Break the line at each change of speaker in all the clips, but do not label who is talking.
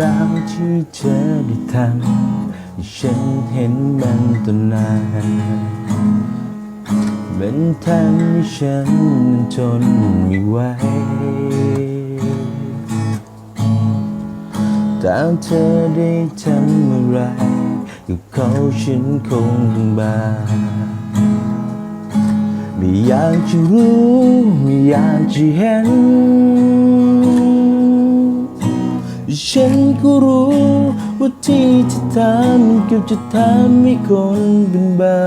ราวที่เธอได้ทำฉันเห็นมันต้นนานมันทำให้ฉันทนไม่ไหวตามเธอได้ทำอะไรกับเขาฉันคงต้องบาไม่อยากจะรู้ ไม่อยากจะเห็น ฉันก็รู้ว่าที่จะทำเกือบจะทำให้คนเป็นบ้า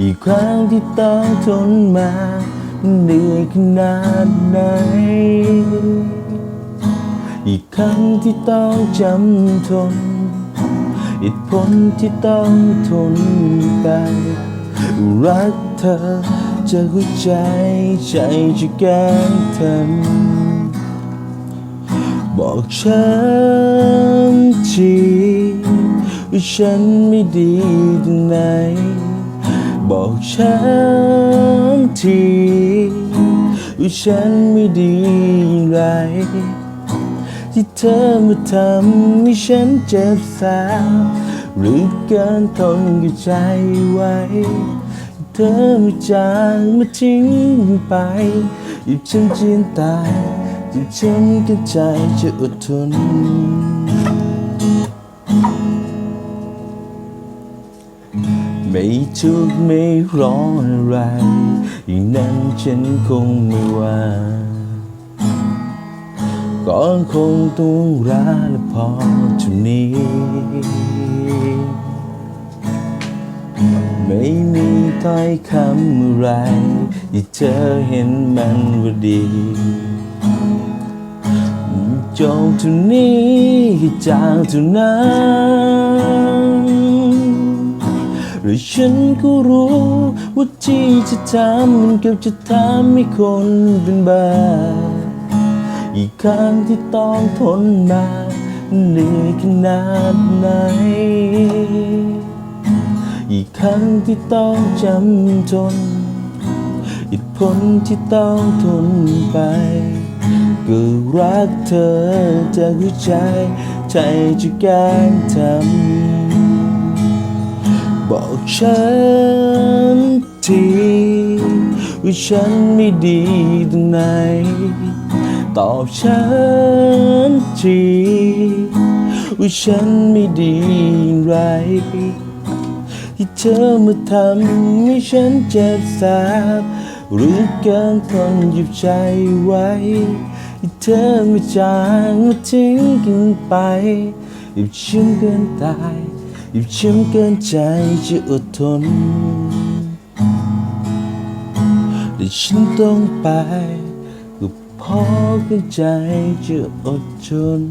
อีกครั้งที่ต้องทนมาเหนื่อยขนาดไหน อีกครั้งที่ต้องจำทนเหตุผลที่ต้องทนไปรักเธอจะหัวใจใจจะแก้งทำ บอกฉันทีว่าฉันไม่ดีตรงไหน บอกฉันทีว่าฉันไม่ดีอย่างไร ที่เธอมาทำให้ฉันเจ็บแสบหรือเกินทนกับใจไว้ เธอมาจากมาทิ้งไปหยิบฉันจีนตาย หยิบฉันกันใจจะอดทน ไม่ทุกข์ไม่ร้อนอะไร อย่างนั้นฉันคงไม่ว่าก็คงต้องรักและพอเท่านี้ ไม่มีถ้อยคำอะไรที่เธอเห็นมันว่าดี จงเท่านี้จางเท่านั้นหรือฉันก็รู้ว่าที่จะทำมันเกือบจะทำให้คนเป็นบ้าอีกครั้งที่ต้องทนมาเหนื่อยขนาดไหน อีกครั้งที่ต้องจำทนอีกผลที่ต้องทนไป ก็รักเธอจากหัวใจใจจะแก้ทำบอกฉันทีว่าฉันไม่ดีตรงไหน ตอบฉันทีว่าฉันไม่ดีอย่างไรที่เธอมาทำให้ฉันเจ็บแสบหรือเกินทนหยิบใจไว้ ที่เธอไม่จางมาทิ้งกันไปหยิบช้ำเกินตายหยิบช้ำเกินใจจะอดทนแต่ฉันต้องไปก็พอกันใจจะอดทน